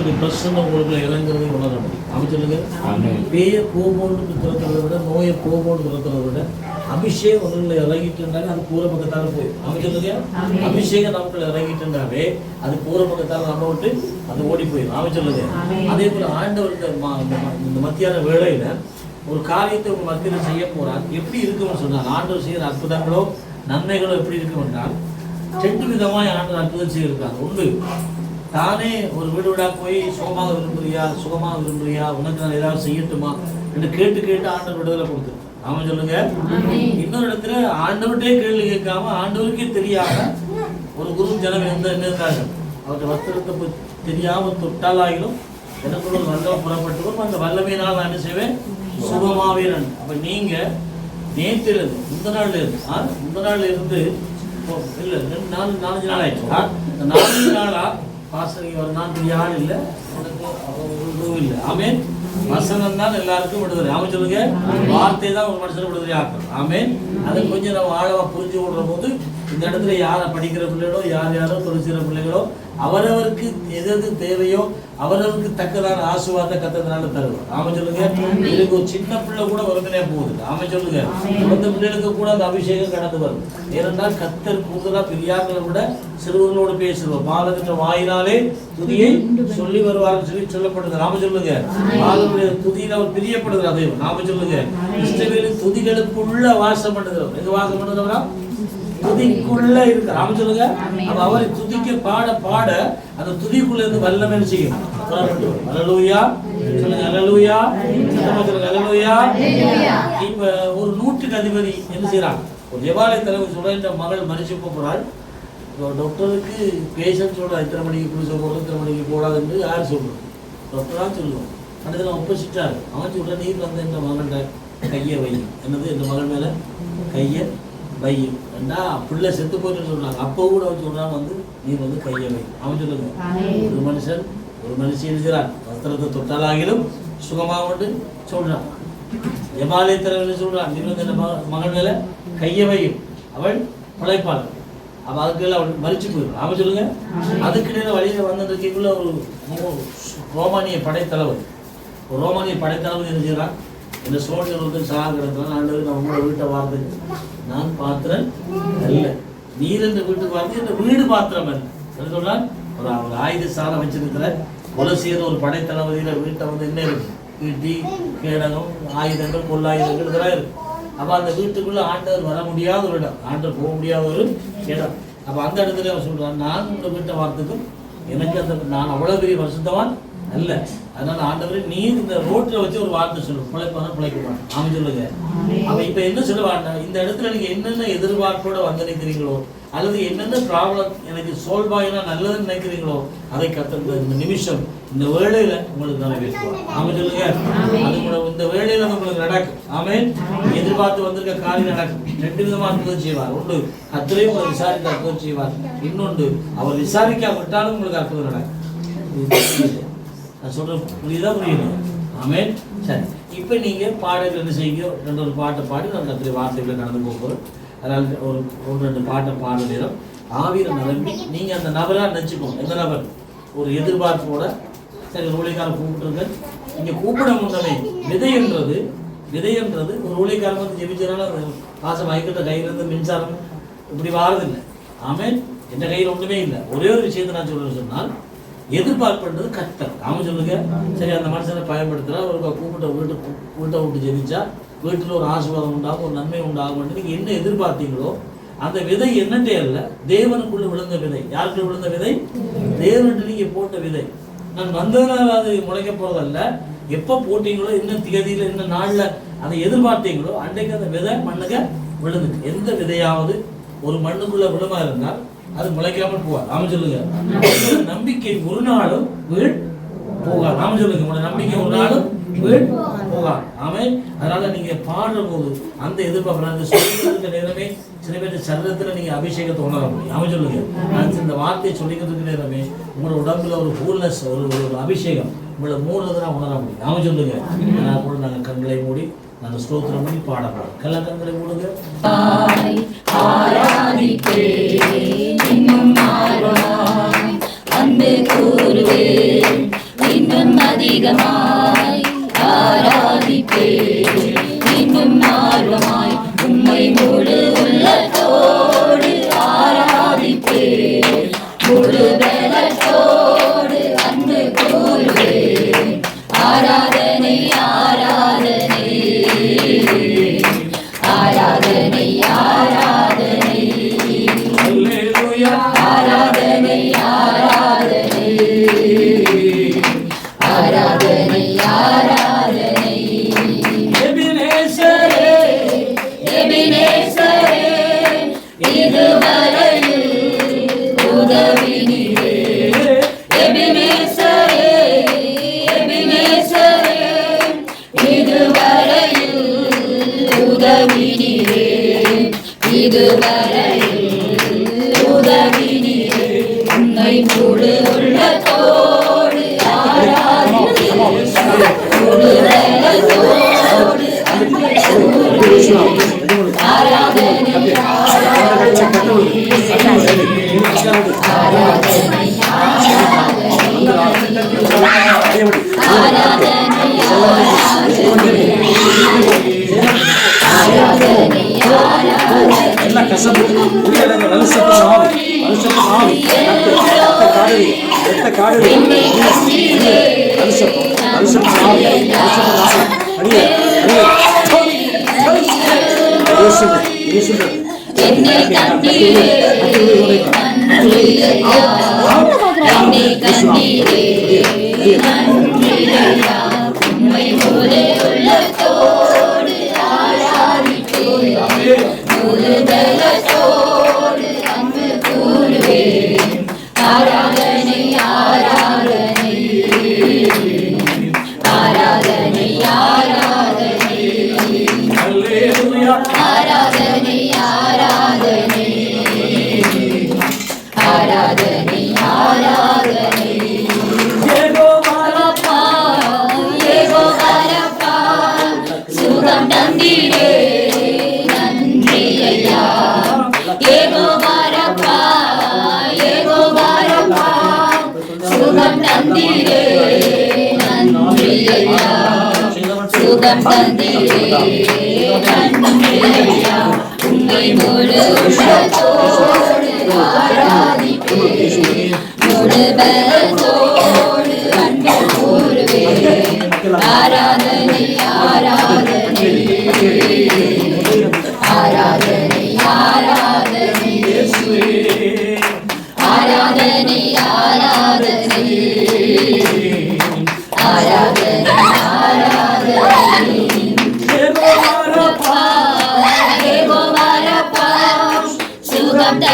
கத்திரி பிரசன்னம் உங்களுக்குள்ள இறங்குறதை உணர முடியும். அப்படி சொல்லுங்க. பேய கோபோன்னு துரத்துறதை விட நோயை கோபோன்னு துரத்துறதை விட அபிஷேகம் உள்ள இறங்கிட்டுனாலே அது பூர பக்கத்தால போய் அப்படி சொல்லுங்க. அபிஷேகம் நமக்குள்ள இறங்கிட்டுனாவே அது பூர பக்கத்தால நம்ம விட்டு அது ஓடி போயிடும். அப்படி சொல்லுங்க. அதே போல ஆண்டவர் இந்த மத்தியான வேளையில ஒரு காரியத்தை உங்க மத்தியில செய்ய போறார். எப்படி இருக்கும்னு சொன்னார் ஆண்டவர் செய்யற அற்புதங்களோ நன்மைகளோ எப்படி இருக்கும் என்றால் ரெண்டு விதமாய் ஆண்டவர் அற்புதம் செய்திருக்காங்க ஒன்று தானே ஒரு வீடு வீடா போய் சுகமாக விரும்புறியா? சுகமாக விரும்புறியா? உனக்கு நான் ஏதாவது செய்யட்டுமா? என்று கேட்டு கேட்டு ஆண்டவர் விடுதலை கொடுத்து. ஆமா சொல்லுங்க. இன்னொரு இடத்துல ஆண்டவர்கிட்டே கேள்வி கேட்காம ஆண்டவருக்கே தெரியாம ஒரு குரு ஜனம் எந்த இருந்தாங்க அவருடைய வஸ்திரத்தை போய் தெரியாம தொட்டாலாகிலும் எனக்குள்ள ஒரு வல்லவம் புறப்பட்டு அந்த வல்லமையினால் நான் என்ன செய்வேன்? சுகமாவே நான் அப்ப நீங்க நேற்று இருந்து இந்த நாள்ல இருந்து ஆ, இந்த நாள்ல இருந்து இல்ல ரெண்டு நாலு நாலஞ்சு நாள் ஆயிடுச்சு. நாலஞ்சு நாளா பாசனைக்கு ஒரு நாள் பெரிய ஆள் இல்லை. உனக்கு ஒரு இதுவும் இல்ல. வசனம் தான் எல்லாருக்கும் விடுதலை. ஆமாம் சொல்லுங்க. வார்த்தை தான் ஒரு மனுஷன் விடுதலை ஆக்கும் ஆமென். அதை கொஞ்சம் நம்ம ஆழமா புரிஞ்சு விடுற போது இந்த இடத்துல யாரை படிக்கிற பிள்ளைகளோ யார் யாரோ தொழிற்சிற பிள்ளைகளோ அவரவருக்கு எது எது தேவையோ அவரவருக்கு தக்கதான ஆசுவாத கத்ததுனால தருவோம். ஆமா சொல்லுங்க. இதுக்கு ஒரு சின்ன பிள்ளை கூட வருதுனே போகுது. ஆமா சொல்லுங்க. குழந்தை பிள்ளைகளுக்கு கூட அந்த அபிஷேகம் கடந்து வரும் ஏனென்றால் கத்தர் கூடுதலா பெரியாக்களை விட சிறுவர்களோடு பேசுவோம். பாலகன்ற வாயினாலே துதியை சொல்லி வருவார்கள் சொல்லி சொல்லப்படுது நாம சொல்லுங்க. பாலனுடைய துதியில அவர் பிரியப்படுகிறார். தெய்வம் நாம சொல்லுங்க இஷ்டவேலின் துதிகளுக்குள்ள வாசம் பண்ணுகிறோம் எங்க வாசம் பண்ணுகிறவரா? துதிக்குள்ள இருக்கு. ராம சொல்லுங்க அப்ப அவரை துதிக்க பாட பாட அந்த துதிக்குள்ள இருந்து வல்லமை செய்யும்? அலலூயா சொல்லுங்க அலலூயா சொல்லுங்க அலலூயா இப்ப ஒரு நூற்றுக்கு அதிபதி என்ன செய்யறாங்க ஒரு ஜெபாலய தலைவர் சொல்ற இந்த மகள் மறிச்சு போறாள். டாக்டருக்கு பேஷண்ட் சொல்றா இத்தனை மணிக்கு குளிச்ச போடுறது இத்தனை மணிக்கு போடாதுன்னு யார் சொல்றோம் டாக்டர் சொல்லுவோம் அடுத்தது ஒப்போசிட்டாரு அவன் சொல்ற நீர் வந்து இந்த மகன்கிட்ட கையை வை. என்னது? இந்த மகன் மேல கையை வை ஏண்டா பிள்ளை செத்து போயிட்டு சொல்றாங்க. அப்போ கூட அவன் சொல்றான் வந்து நீ வந்து கையை வை. அவன் சொல்லுங்க ஒரு மனுஷன் ஒரு மனுஷன் எழுதுகிறான் வஸ்திரத்தை தொட்டாலாகிலும் சுகமாக உண்டு சொல்றான். எமாலய தலைவர் சொல்றான் நீ வந்து மகன் மேல கையை வையும் அவள் பிழைப்பாள். அப்ப அதுக்கெல்லாம் அவள் மறிச்சு போயிடும் அவன் சொல்லுங்க அதுக்கு நேரம் வழியில வந்துட்டு இருக்கக்குள்ள ஒரு ரோமானிய படைத்தலைவர். ஒரு ரோமானிய படைத்தலைவர் என்ன செய்யறான் இந்த சோழர் வந்து சாக ஆண்டவர் நான் உங்களோட வீட்டை வார்த்தைக்கு நான் பாத்திரன் அல்ல. நீர் இந்த வீட்டுக்கு வார்த்தை இந்த வீடு பாத்திரம் அல்ல. சொன்னால் சொல்றான் ஒரு ஒரு ஆயுத சாலை வச்சிருக்கிற கொலை செய்யற ஒரு படைத்தளபதியில் வீட்டை வந்து என்ன இருக்கு? ஈட்டி கேடகம் ஆயுதங்கள் கொள்ளாயுதங்கள் இதெல்லாம் இருக்கு. அப்போ அந்த வீட்டுக்குள்ள ஆண்டவர் வர முடியாத ஒரு இடம். ஆண்டவர் போக முடியாத ஒரு இடம். அப்போ அந்த இடத்துல அவன் சொல்றான் நான் உங்களை வீட்டை வார்த்தைக்கும் எனக்கு அந்த நான் அவ்வளவு பெரிய வருஷத்தவான் அல்ல. அதனால ஆண்டவரே நீ இந்த ரோட்ல வச்சு ஒரு வார்த்தை சொல்லு. பிழைப்பான பிழைக்குவான் அவன் சொல்லுங்க. அப்ப இப்ப என்ன சொல்லுவாங்க இந்த இடத்துல நீங்க என்னென்ன எதிர்பார்ப்போட வந்து நினைக்கிறீங்களோ அல்லது என்னென்ன ப்ராப்ளம் எனக்கு சால்வ் ஆகினா நல்லதுன்னு நினைக்கிறீங்களோ அதை கத்த இந்த நிமிஷம் இந்த வேளையில உங்களுக்கு நிறைவேற்றுவார். ஆமென் சொல்லுங்க. அது கூட இந்த வேளையில அது உங்களுக்கு நடக்கும். ஆமென். எதிர்பார்த்து வந்திருக்க காரியம் நடக்கும். ரெண்டு விதமா அற்புதம் செய்வார். ஒன்று கத்திரையும் உங்களை விசாரித்து அற்புதம் செய்வார். இன்னொன்று அவர் விசாரிக்க விட்டாலும் உங்களுக்கு அற்புதம் நடக்கும். நான் சொல்றது புரியுதா புரியணும் ஆமேன். சரி. இப்போ நீங்கள் பாடல் என்ன செய்யுங்க ரெண்டு ஒரு பாட்டை பாடி நான் கத்திரி வார்த்தைகளை நடந்து போகிறோம் அதனால் ஒரு ஒரு ரெண்டு பாட்டை பாட நேரம் ஆவியில நிரம்பி நீங்கள் அந்த நபராக நினச்சிக்கோங்க. எந்த நபர்? ஒரு எதிர்பார்ப்போட சரி ஊழியக்காரன் கூப்பிட்டுருங்க. நீங்கள் கூப்பிட முன்னமே விதைன்றது விதைன்றது ஒரு ஊழியக்காரன் வந்து ஜெபிச்சதுனால அது பாசம் ஐக்கிட்ட கையிலேருந்து மின்சாரம் இப்படி வாரதில்லை. ஆமேன். எந்த கையில் ஒன்றுமே இல்லை. ஒரே ஒரு விஷயத்தை நான் சொல்கிறேன்னு சொன்னால் எதிர்பார்ப்புன்றது கஷ்டம். நாம சொல்லுங்க சரி அந்த மனுஷனை பயன்படுத்துறா ஒரு கூப்பிட்ட வீட்டு வீட்டை விட்டு ஜெபிச்சா வீட்டில் ஒரு ஆசீர்வாதம் உண்டாகும் ஒரு நன்மை உண்டாகும் நீங்கள் என்ன எதிர்பார்த்தீங்களோ அந்த விதை என்னட்டே அல்ல தேவனுக்குள்ள விழுந்த விதை. யாருக்குள்ள விழுந்த விதை? தேவன்ட்டு நீங்கள் போட்ட விதை. நான் வந்ததுனால அது முளைக்க போகிறதல்ல எப்போ போட்டீங்களோ என்ன திகதியில் என்ன நாளில் அதை எதிர்பார்த்தீங்களோ அன்றைக்கு அந்த விதை மண்ணுக்க விழுந்துட்டு எந்த விதையாவது ஒரு மண்ணுக்குள்ளே விழுமா இருந்தால் அது முளைக்காமல் போகாது நாம சொல்லுங்க. நம்பிக்கை ஒரு நாளும் வீண் போகாது. சொல்லுங்க. உங்களோட நம்பிக்கை ஒரு நாளும் வீண் ஆமே அதனால நீங்க பாடுற போது அந்த எதிர்பார்ப்பு அந்த சொல்லிக்கிறதுக்கு நேரமே சில பேர் சரீரத்தில் நீங்க அபிஷேகத்தை உணர முடியும். ஆமா சொல்லுங்க. நான் இந்த வார்த்தையை சொல்லிக்கிறதுக்கு நேரமே உங்களோட உடம்புல ஒரு கூல்னஸ் ஒரு ஒரு அபிஷேகம் உங்களை மூடுறதுனா உணர முடியும். ஆமா சொல்லுங்க. அதனால கூட நாங்கள் கண்களை மூடி அந்த ஸ்தோத்திரம் பண்ணி பாட போறோம் கல்ல கண்களை மூடுங்க ஆராதிப்பேன் இன்னும் அதிகமாய். ஆராதிப்பே இன்னும் ஆர்வமாய். உம்மை முழு உள்ளத்தோடு ஆராதிப்பே முழு பலத்தோடு அன்பு கூறுவே ஆராதி வருஷத்துக்கும் உயிரிழந்த வருஷத்துக்கு ஆவி வருஷத்துக்கு ஆவி ரத்த தந்தீரே நன்றியா உண்மை முழு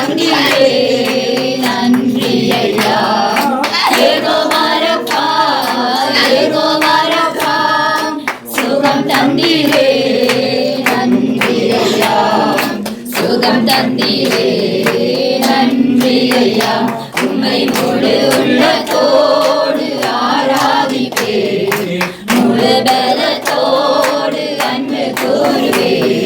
சுகம் தந்தீரே நன்றி ஐயா ஏகோ வரப்பா ஏகோ வரப்பா சுகம் தந்தீரே நன்றி ஐயா சுகம் தந்தீரே நன்றி ஐயா உம்மை முழு உள்ளத்தோடு ஆராதிப்பேன். முழு பலத்தோடு அன்பு கூறுவேன்.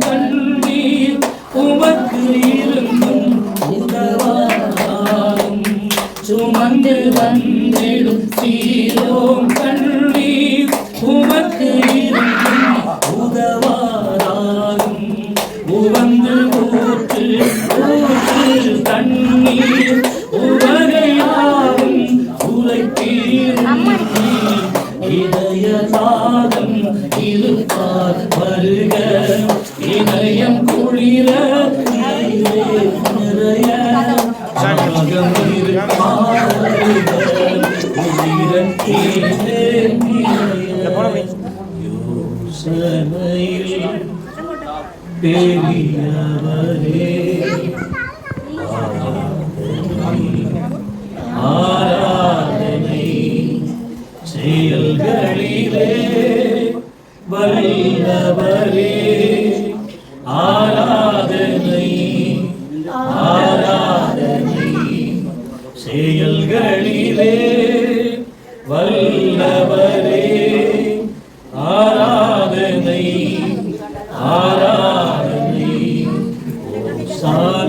கண்ணீர் உமக்கு பெரியவரே.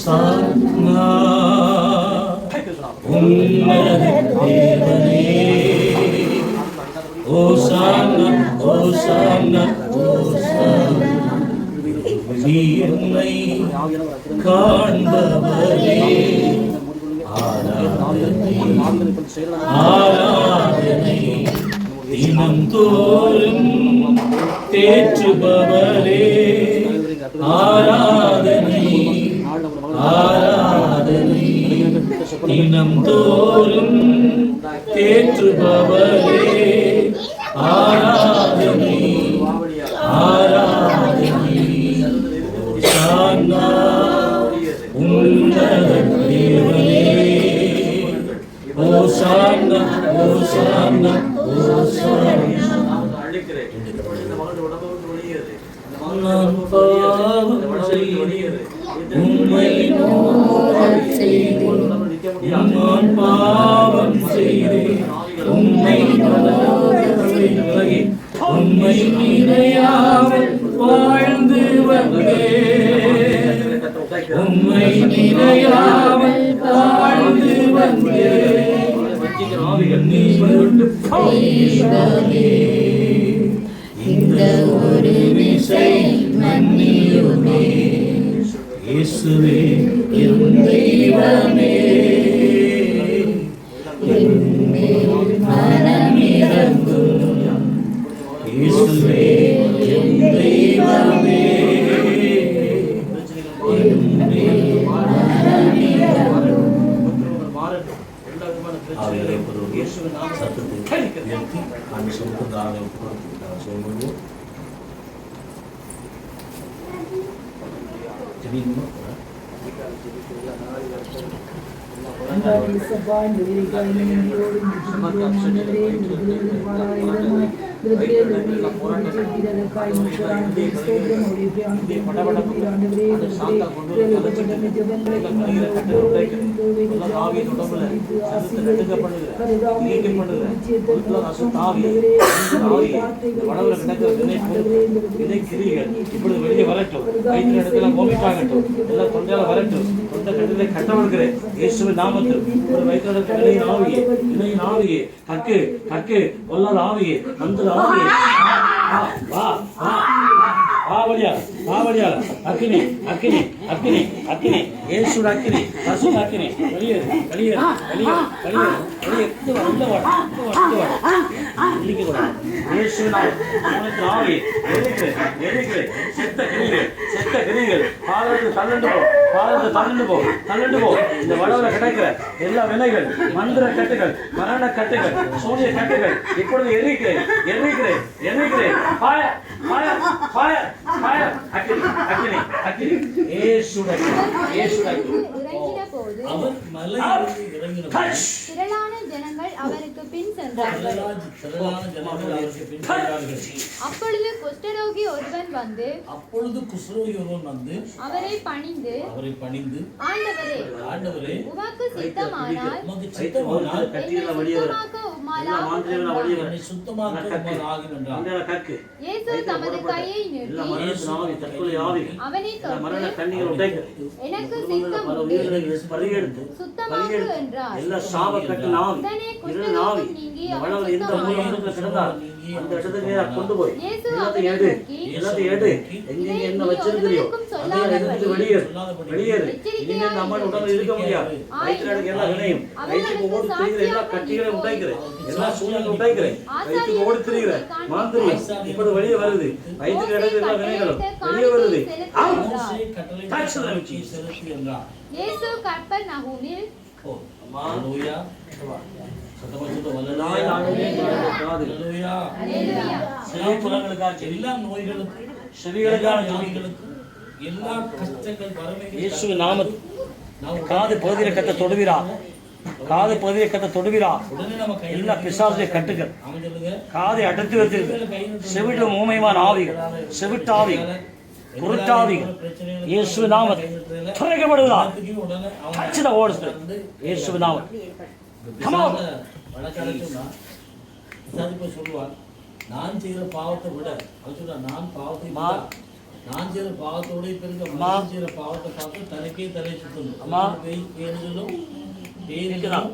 साधना देवने ओ साना ओ साना ओ साना நீர்மை காண்பவரே ஆராதனை தினம் தோறும் தேற்றுபவரே ஆரா தினம் தோறும் தேற்றுபவரே இந்த ஒரு விசை மன்னியுமே. இயேசுவே என் தெய்வமே மனமிறங்கும் இயேசுவே என் தெய்வமே ఆమె సొంత దానం సొమ్ము போராட்டத்தை இப்பொழுது வெளியே வரட்டும் வயிற்று இடத்துல வாமிட் ஆகட்டும் எல்லாம் தொண்டையால வரட்டும் தொண்டை கட்டிலே கட்டவழ்கிறேன் இயேசுவின் நாமத்தில் ஒரு வயிற்று இணையின் ஆவியே இணையின் ஆவியே கக்கு கக்கு பொல்லாத ஆவியே மந்திர ஆவியே. வா வா. வா வா வழியா வா வழியா அக்கினி அக்கினி அக்கினி அக்கினி. இயேசு அக்கினி பசு அக்கினி. வெளியே வெளியே வெளியே வெளியே வெளியே இது வா உள்ள வா உள்ள வா உள்ள வா. இன்னைக்கு கூட. இயேசு நாமத்தில் ஆவி எதுக்கு எதுக்கு? செத்த கிரிகள் செத்த கிரிகள் பாலத்து தள்ளண்டு போ பாலத்து தள்ளண்டு போ தள்ளண்டு போ. இந்த வடவுல கிடைக்கிற எல்லா வினைகள் மந்திர கட்டுகள் மரண கட்டுகள் சூரிய கட்டுகள் இப்பொழுது எரிக்கிறேன் எரிக்கிறேன் எரிக்கிறேன். பாய பாய பாய பாய அக்கினி அக்கினி அக்கினி ஏசுட ஏசுட இறங்கின போது அவர் மலையிலிருந்து இறங்கின போது திரளான ஜனங்கள் அவருக்கு பின் சென்றார்கள். அப்பொழுது குஷ்டரோகி ஒருவன் வந்து அப்பொழுது குஸ்ரோகி ஒருவன் வந்து அவரை பணிந்து அவரை பணிந்து ஆண்டவரே ஆண்டவரே உமக்கு சித்தமானால் உமக்கு சித்தமானால் சுத்தமாக்க. என்னை சுத்தமாக்க ஆகும் என்றார் இயேசு தமது கையை ஆவி அவனை தொட்டு எனக்கு சித்தம் பலியெடுத்து என்றார் எல்லா சாப கட்டு நாவி இருள் நாவி வளவர் எந்த. மூலத்துல கிடந்தார் அந்த இடத்துக்கு நேரா கொண்டு போய் இயேசு எல்லாத்தையும் எடு எல்லாத்தையும் எடு எங்கெங்க என்ன வச்சிருக்கிறியோ அதையும் எடுத்துட்டு வெளியேறு வெளியேறு இனிமே இந்த அம்மா உடம்புல இருக்க முடியாது இருக்க எல்லா வினையும் வயிற்றுக்கு ஓடி திரிகிற எல்லா கட்டிகளையும் உடைக்கிறேன் எல்லா சூழ்நிலையும் உடைக்கிறேன் வயிற்றுக்கு ஓடி திரிகிற மாந்திரியம் இப்போது வெளியே வருது வயிற்றுக்கு இடத்துல எல்லா வினைகளும் வெளியே வருது இயேசு நகூமில் ஓ சத்தமா எல்லா நோய்களுக்கும் செவிகளுக்காக எல்லா நோய்களுக்கும் எல்லா கஷ்டங்கள் வறுமைகள் இயேசு நாமத்தில் நாம் காது பகுதியில் கத்த தொடுவிரா? காது பகுதியில் கத்த தொடுவிரா? எல்லா பிசாசுடைய கட்டுகள். காதை அடர்த்தி வைத்திருக்கு செவிட்டு ஊமைமான ஆவிகள். செவிட்டாவிகள். குருட்டாவிகள் இயேசு நாமத்தில். துறைக்கப்படுவதா? கச்சித ஓடுது. இயேசு on. வழக்கடைச்சுன்னா விசாரிப்ப சொல்லுவான் நான் செய்கிற பாவத்தை விட அவன் சொல்றான் நான் பாவத்தை நான் செய்கிற பாவத்தோட இப்ப இருக்க அம்மா. மனுஷன் செய்கிற பாவத்தை பார்த்து தனக்கே தலை சுத்தணும் பேர்களும்? பேர்களும் நான்?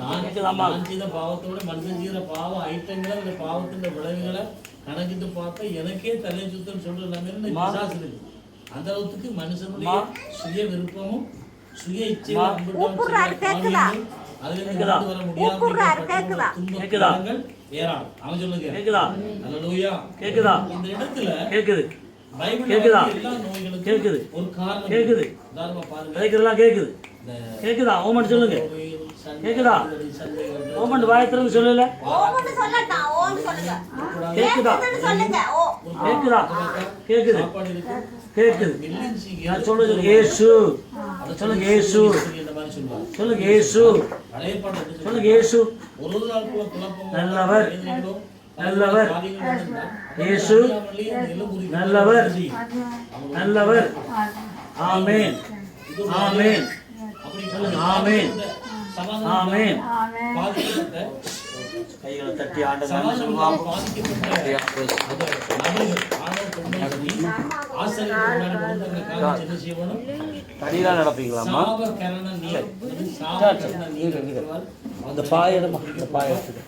நான் செய்த பாவத்தோட மனுஷன் செய்கிற பாவ ஐட்டங்களை அந்த பாவத்தின் விளைவுகளை கணக்கிட்டு பார்த்தா எனக்கே தலை சுத்தம் சொல்ற அந்த அளவுக்கு மனுஷனுடைய. சுய விருப்பமும் சுய உப்புறாரு கேக்குதா? கேக்குதா? கேக்குதா? கேக்குதா? சொல்லுங்க. கேக்குதா? அல்லேலூயா. கேக்குதா? இந்த இடத்துல கேக்குது. பைபிள்ல கேக்குதா? வந்து எல்லா நோய்களுக்கும் கேக்குது. ஒரு காரணம் கேக்குது. இருக்கு. உதாரணமா பாருங்க. கேட்குறதெல்லாம் கேக்குது. இந்த கேக்குதா? ஓமன் சொல்லுங்க. கேக்குதா? ஓமன் வாயத்திறந்து சொல்லல. கேக்குதா? கேக்குதுன்னு சொல்லுங்க. ஓ. கேக்குதா? கேக்குது. மில்லின்சி நான் சொல்றது இயேசு. சொல்லுங்க சொல்லுவாங்க சொல்லுங்க எப்படி சொல்லுங்க குழப்பம் நல்லவர். நல்லவர். எலும்புரிக்கு நல்லவர். நல்லவர். ஆமென். ஆமென். சொல்லுங்க ஆமென். ஆமென். கைகளை தட்டி அந்த அந்த செய்யணும்? தடியெல்லாம் நடப்பீங்களாம்மா. அந்த பாய் எடுமா இந்த பாய் எடுத்துக்க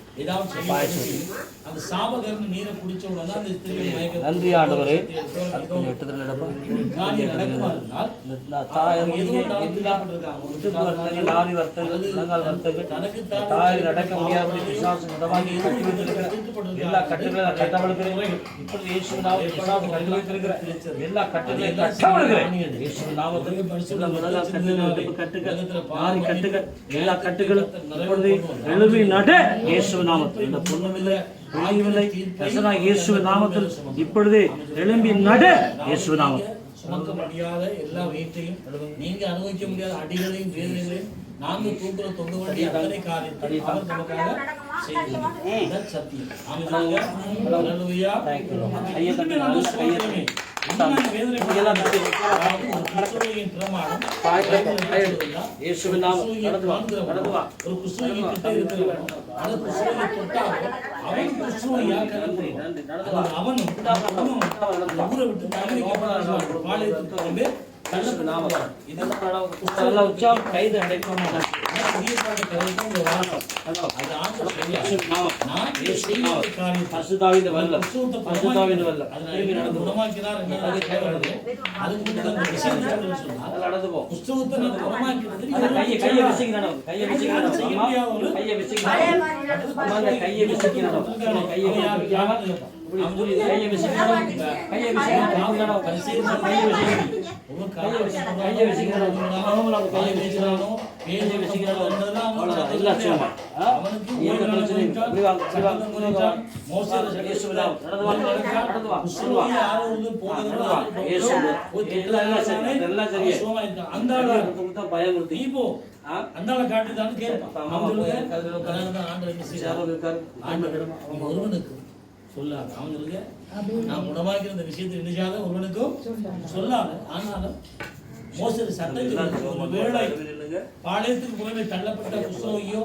நன்றி ஆண்டவரே. காரியம் நடக்குமா இருந்தால் இந்த தாய் வந்து ஒரு எல்லா இருக்காங்க. ஒரு முதுகு வர்த்தகங்கள் லாரி வர்த்தகங்கள் முழங்கால் வர்த்தகங்கள் தாய் நடக்க முடியாத பிசாசு மிதமாகி கட்டி வைத்திருக்கிற எல்லா கட்டவழுக்கிறேன் இயேசுவினாவை இயேசுவ நாமத்தில். இந்த பொண்ணுமில்லை ஆயுவில்லை ரசனா இயேசுவ நாமத்தில் இப்பொழுது எழும்பி நட இயேசுவ நாமத்தில் சுமக்க முடியாத எல்லா வீட்டையும் நீங்க அனுபவிக்க முடியாத அடிகளையும் வேதனைகளையும் நாங்கள் தூக்குற தொண்டு வண்டி அத்தனை காரியம் அவர் நமக்காக செய்து சத்தியம். ஆமாம் அவனும் அவனும் ஊரை விட்டு ಕಣ್ಣಕ್ಕೆ ನಾವು ಇದೆಲ್ಲ ಪ್ರಾಣವ ಪುಸ್ತಕಲ್ಲ ಉಚ್ಚಾರ ಕೈದು ಹಡೆಕೊಂಡು கையை பயம் இப்போ அந்த அந்தால காட்டுதான் கேட்பான். அவங்களுக்கு ஆண்டு ஒருவனுக்கு சொல்லாது. அவங்களுக்கு நான் குணமாக்கிற இந்த விஷயத்தை நினைச்சாத ஒருவனுக்கும் சொல்லாது. ஆனாலும் மோசடி சட்டத்தில் பாளையத்துக்கு புறமே தள்ளப்பட்ட புஸ்தகையோ